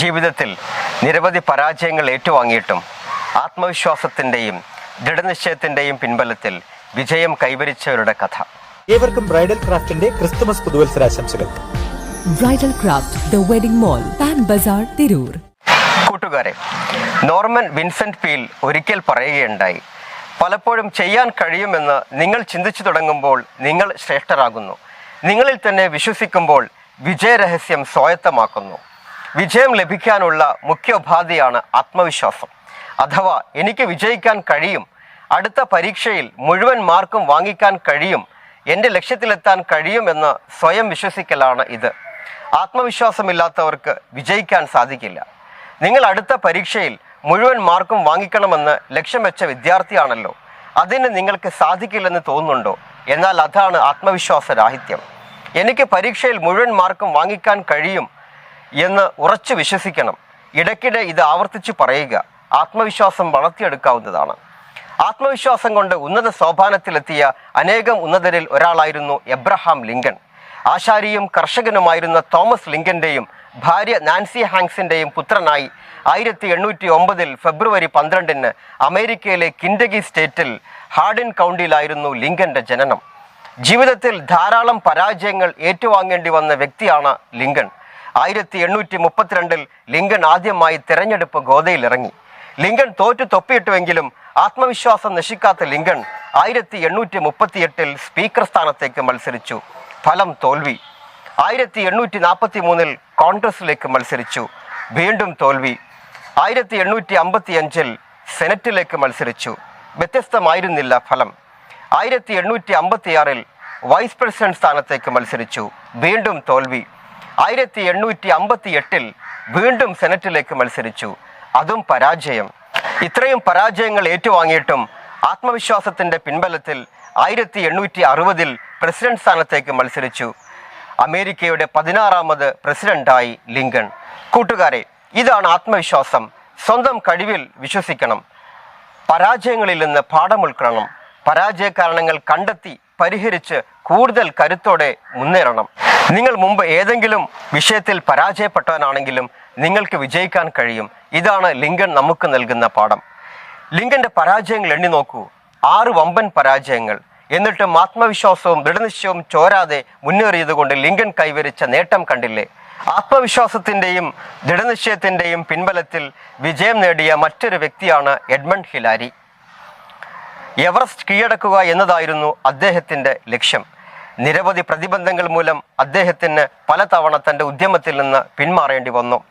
ജീവിതത്തിൽ നിരവധി പരാജയങ്ങൾ ഏറ്റുവാങ്ങിയിട്ടും ആത്മവിശ്വാസത്തിന്റെയും ദൃഢനിശ്ചയത്തിന്റെയും പിൻബലത്തിൽ വിജയം കൈവരിച്ചവരുടെ കഥ. ഏവർക്കും ബ്രൈഡൽ ക്രാഫ്റ്റിന്റെ Christmas പുതുവത്സരാശംസകൾ. Bridal craft the wedding mall Pan Bazar Tirur. കൂട്ടുകാരെ നോർമൻ വിൻസെന്റ് പീൽ ഒരിക്കൽ പറയുകയുണ്ടായി പലപ്പോഴും ചെയ്യാൻ കഴിയുമെന്ന് നിങ്ങൾ ചിന്തിച്ചു തുടങ്ങുമ്പോൾ നിങ്ങൾ ശ്രേഷ്ഠരാകുന്നു. നിങ്ങളിൽ തന്നെ വിശ്വസിക്കുമ്പോൾ വിജയരഹസ്യം സ്വായത്തമാക്കുന്നു. വിജയം ലഭിക്കാനുള്ള മുഖ്യ ഉപാധിയാണ് ആത്മവിശ്വാസം. അഥവാ എനിക്ക് വിജയിക്കാൻ കഴിയും അടുത്ത പരീക്ഷയിൽ മുഴുവൻ മാർക്കും വാങ്ങിക്കാൻ കഴിയും എന്റെ ലക്ഷ്യത്തിലെത്താൻ കഴിയുമെന്ന് സ്വയം വിശ്വസിക്കലാണ് ഇത്. ആത്മവിശ്വാസമില്ലാത്തവർക്ക് വിജയിക്കാൻ സാധിക്കില്ല. നിങ്ങൾ അടുത്ത പരീക്ഷയിൽ മുഴുവൻ മാർക്കും വാങ്ങിക്കണമെന്ന് ലക്ഷ്യം വെച്ച വിദ്യാർത്ഥിയാണല്ലോ. അതിന് നിങ്ങൾക്ക് സാധിക്കില്ലെന്ന് തോന്നുന്നുണ്ടോ? എന്നാൽ അതാണ് ആത്മവിശ്വാസരാഹിത്യം. എനിക്ക് പരീക്ഷയിൽ മുഴുവൻ മാർക്കും വാങ്ങിക്കാൻ കഴിയും എന്ന് ഉറച്ചു വിശ്വസിക്കണം. ഇടയ്ക്കിടെ ഇത് ആവർത്തിച്ചു പറയുക ആത്മവിശ്വാസം വളർത്തിയെടുക്കാവുന്നതാണ്. ആത്മവിശ്വാസം കൊണ്ട് ഉന്നത സോപാനത്തിലെത്തിയ അനേകം ഉന്നതരിൽ ഒരാളായിരുന്നു എബ്രഹാം ലിങ്കൺ ആശാരിയും കർഷകനുമായിരുന്ന തോമസ് ലിങ്കന്റെയും ഭാര്യ നാൻസി ഹാങ്സിന്റെയും പുത്രനായി ആയിരത്തി എണ്ണൂറ്റി ഒമ്പതിൽ ഫെബ്രുവരി പന്ത്രണ്ടിന് അമേരിക്കയിലെ കിൻഡഗി സ്റ്റേറ്റിൽ ഹാർഡിൻ കൗണ്ടിയിലായിരുന്നു ലിങ്കന്റെ ജനനം. ജീവിതത്തിൽ ധാരാളം പരാജയങ്ങൾ ഏറ്റുവാങ്ങേണ്ടി വന്ന വ്യക്തിയാണ് ലിങ്കൺ ആയിരത്തി എണ്ണൂറ്റി മുപ്പത്തിരണ്ടിൽ ലിങ്കൺ ആദ്യമായി തെരഞ്ഞെടുപ്പ് ഗോതയിൽ ഇറങ്ങി. ലിങ്കൺ തോറ്റു തൊപ്പിയിട്ടുവെങ്കിലും ആത്മവിശ്വാസം നശിക്കാത്ത ലിങ്കൺ ആയിരത്തി എണ്ണൂറ്റി മുപ്പത്തിയെട്ടിൽ സ്പീക്കർ സ്ഥാനത്തേക്ക് മത്സരിച്ചു. ഫലം തോൽവി. ആയിരത്തി എണ്ണൂറ്റി നാൽപ്പത്തി മൂന്നിൽ കോൺഗ്രസിലേക്ക് മത്സരിച്ചു. വീണ്ടും തോൽവി. ആയിരത്തി എണ്ണൂറ്റി അമ്പത്തി അഞ്ചിൽ സെനറ്റിലേക്ക് മത്സരിച്ചു. വ്യത്യസ്തമായിരുന്നില്ല ഫലം. ആയിരത്തി എണ്ണൂറ്റി അമ്പത്തിയാറിൽ വൈസ് പ്രസിഡന്റ് സ്ഥാനത്തേക്ക് മത്സരിച്ചു. വീണ്ടും തോൽവി. ആയിരത്തി എണ്ണൂറ്റി അമ്പത്തി എട്ടിൽ വീണ്ടും സെനറ്റിലേക്ക് മത്സരിച്ചു. അതും പരാജയം. ഇത്രയും പരാജയങ്ങൾ ഏറ്റുവാങ്ങിയിട്ടും ആത്മവിശ്വാസത്തിന്റെ പിൻബലത്തിൽ ആയിരത്തി എണ്ണൂറ്റി അറുപതിൽ പ്രസിഡന്റ് സ്ഥാനത്തേക്ക് മത്സരിച്ചു. അമേരിക്കയുടെ പതിനാറാമത് പ്രസിഡന്റായി ലിങ്കൺ. കൂട്ടുകാരെ ഇതാണ് ആത്മവിശ്വാസം. സ്വന്തം കഴിവിൽ വിശ്വസിക്കണം. പരാജയങ്ങളിൽ നിന്ന് പാഠം ഉൾക്കൊള്ളണം. പരാജയ കാരണങ്ങൾ കണ്ടെത്തി പരിഹരിച്ച് കൂടുതൽ കരുത്തോടെ മുന്നേറണം. നിങ്ങൾ മുമ്പ് ഏതെങ്കിലും വിഷയത്തിൽ പരാജയപ്പെട്ടവനാണെങ്കിലും നിങ്ങൾക്ക് വിജയിക്കാൻ കഴിയും. ഇതാണ് ലിങ്കൺ നമുക്ക് നൽകുന്ന പാഠം. ലിങ്കന്റെ പരാജയങ്ങൾ എണ്ണി നോക്കൂ. ആറ് വമ്പൻ പരാജയങ്ങൾ. എന്നിട്ടും ആത്മവിശ്വാസവും ദൃഢനിശ്ചയവും ചോരാതെ മുന്നേറിയതുകൊണ്ട് ലിങ്കൻ കൈവരിച്ച നേട്ടം കണ്ടില്ലേ? ആത്മവിശ്വാസത്തിന്റെയും ദൃഢനിശ്ചയത്തിന്റെയും പിൻബലത്തിൽ വിജയം നേടിയ മറ്റൊരു വ്യക്തിയാണ് എഡ്മണ്ട് ഹിലാരി. എവറസ്റ്റ് കീഴടക്കുക എന്നതായിരുന്നു അദ്ദേഹത്തിന്റെ ലക്ഷ്യം. നിരവധി പ്രതിബന്ധങ്ങൾ മൂലം അദ്ദേഹത്തിന് പലതവണ തന്റെ ഉദ്യമത്തിൽ നിന്ന് പിന്മാറേണ്ടി വന്നു.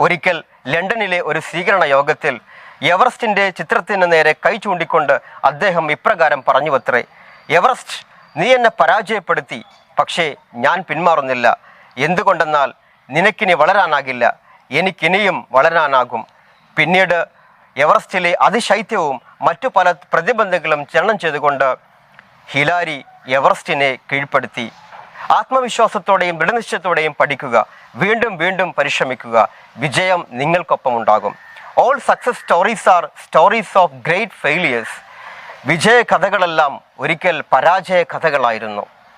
ഒരിക്കൽ ലണ്ടനിലെ ഒരു സ്വീകരണ യോഗത്തിൽ എവറസ്റ്റിന്റെ ചിത്രത്തിന് നേരെ കൈ ചൂണ്ടിക്കൊണ്ട് അദ്ദേഹം ഇപ്രകാരം പറഞ്ഞുവത്രേ എവറസ്റ്റ് നീ എന്നെ പരാജയപ്പെടുത്തി പക്ഷേ ഞാൻ പിന്മാറുന്നില്ല. എന്തുകൊണ്ടെന്നാൽ നിനക്കിനി വളരാനാകില്ല. എനിക്കിനിയും വളരാനാകും. പിന്നീട് എവറസ്റ്റിലെ അതിശൈത്യവും മറ്റു പല പ്രതിബന്ധങ്ങളും ചരണം ചെയ്തുകൊണ്ട് ഹിലാരി എവറസ്റ്റിനെ കീഴ്പ്പെടുത്തി. ആത്മവിശ്വാസത്തോടെയും ദൃഢനിശ്ചയത്തോടെയും പഠിക്കുക. വീണ്ടും വീണ്ടും പരിശ്രമിക്കുക. വിജയം നിങ്ങൾക്കൊപ്പം ഉണ്ടാകും all success stories are stories of great failures വിജയ കഥകളെല്ലാം ഒരിക്കൽ പരാജയ കഥകളായിരുന്നു